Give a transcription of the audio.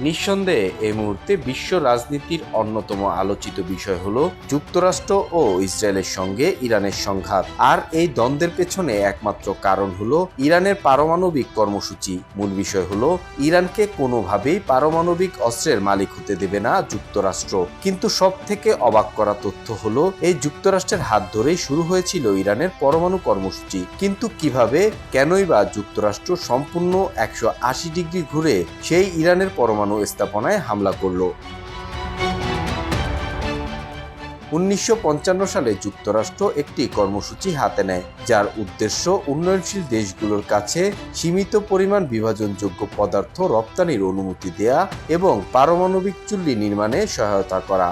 নিঃসন্দেহে এই মুহূর্তে বিশ্ব রাজনীতির অন্যতম আলোচিত বিষয় হলো যুক্তরাষ্ট্র ও ইসরায়েলের সঙ্গে ইরানের সংঘাত। আর এই দ্বন্দ্বের পেছনে একমাত্র কারণ হলো ইরানের পারমাণবিক কর্মসূচি। মূল বিষয় হলো, ইরানকে কোনোভাবেই পারমাণবিক অস্ত্রের মালিক হতে দেবে না যুক্তরাষ্ট্র। কিন্তু সব থেকে অবাক করা তথ্য হলো, এই যুক্তরাষ্ট্রের হাত ধরেই শুরু হয়েছিল ইরানের পরমাণু কর্মসূচি। কিন্তু কীভাবে, কেনই বা যুক্তরাষ্ট্র সম্পূর্ণ একশো আশি ডিগ্রি ঘুরে সেই ইরানের পরমাণু স্থাপনায় হামলা করল। উনিশশো সালে যুক্তরাষ্ট্র একটি কর্মসূচি হাতে নেয়, যার উদ্দেশ্য উন্নয়নশীল দেশগুলোর কাছে সীমিত পরিমাণ বিভাজনযোগ্য পদার্থ রপ্তানির অনুমতি দেয়া এবং পারমাণবিক চুল্লি নির্মাণে সহায়তা করা।